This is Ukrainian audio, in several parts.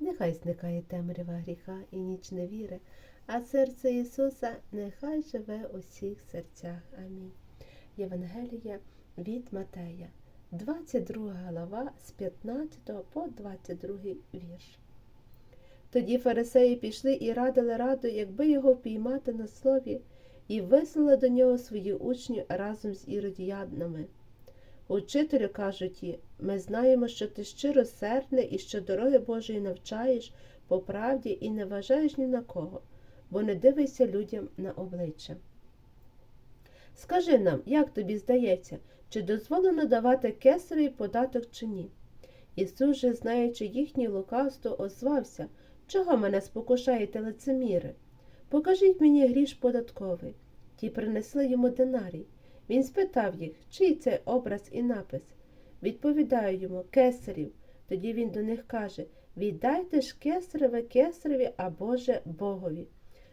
Нехай зникає темрява гріха і ніч невіри, а серце Ісуса нехай живе у всіх серцях. Амінь. Євангелія від Матея, 22 глава з 15 по 22 вірш. Тоді фарисеї пішли і радили раду, якби його впіймати на слові, і вислали до нього свої учні разом з іродіянами. Учителю, кажуть ті, ми знаємо, що ти щиросердний і що дороги Божої навчаєш по правді і не вважаєш ні на кого, бо не дивишся людям на обличчя. Скажи нам, як тобі здається, чи дозволено давати кесареві податок чи ні? Ісус же, знаючи їхнє лукавство, озвався, чого мене спокушаєте лицеміри? Покажіть мені гріш податковий. Ті принесли йому динарій. Він спитав їх, чий це образ і напис. Відповідаю йому, кесарів. Тоді він до них каже Віддайте ж кесареве кесареві, а Боже Богові.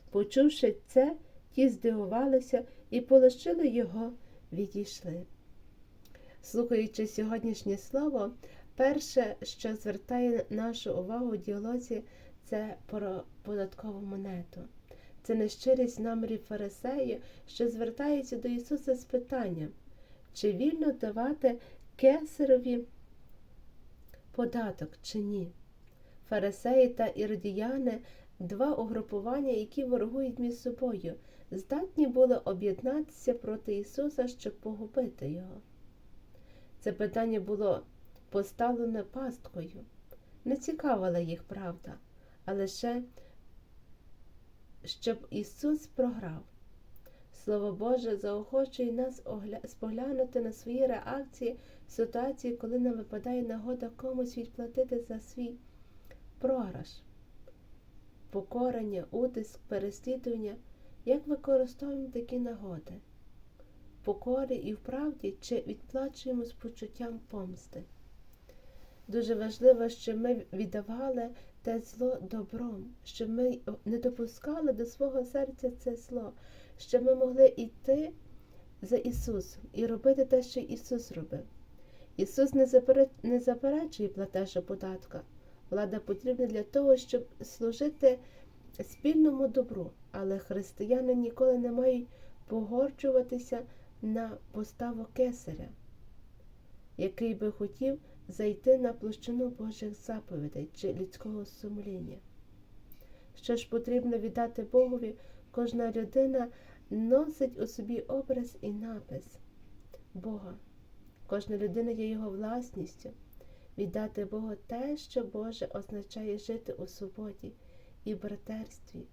Почувши це, ті здивувалися і полишили його, відійшли. Слухаючи сьогоднішнє слово, перше, що звертає нашу увагу у діалозі, це про податкову монету. Це нещирість намірів фарисеї, що звертається до Ісуса з питанням, чи вільно давати кесарові податок чи ні. Фарисеї та іродіяни два угрупування, які ворогують між собою, здатні були об'єднатися проти Ісуса, щоб погубити Його. Це питання було поставлене пасткою. Не цікавила їх правда, а лише щоб Ісус програв. Слово Боже заохочує нас споглянути на свої реакції в ситуації, коли нам випадає нагода комусь відплатити за свій програш, покорення, утиск, переслідування, як використовуємо такі нагоди, покорі і вправді чи відплачуємо з почуттям помсти. Дуже важливо, щоб ми віддавали те зло добром, щоб ми не допускали до свого серця це зло, щоб ми могли йти за Ісусом і робити те, що Ісус робив. Ісус не, заперечує платежу податка. Влада потрібна для того, щоб служити спільному добру, але християни ніколи не мають погорджуватися на поставу кесаря, який би хотів зайти на площину Божих заповідей чи людського сумління. Що ж потрібно віддати Богові, кожна людина носить у собі образ і напис Бога. Кожна людина є його власністю. Віддати Богу те, що Боже означає жити у свободі і братерстві.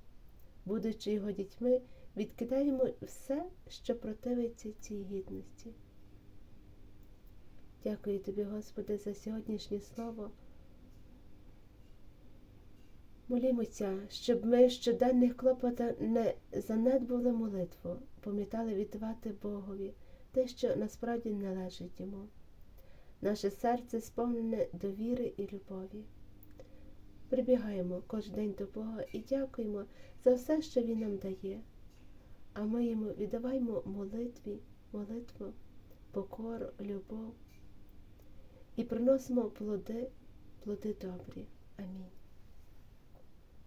Будучи його дітьми, відкидаємо все, що противиться цій гідності. Дякую тобі, Господи, за сьогоднішнє слово. Молімося, щоб ми щоденних клопотах не занедбували молитву, пам'ятали віддавати Богові те, що насправді належить йому. Наше серце сповнене довіри і любові. Прибігаємо кожен день до Бога і дякуємо за все, що Він нам дає, а ми йому віддаваємо молитві, молитву, покору, любов і приносимо плоди, плоди добрі. Амінь.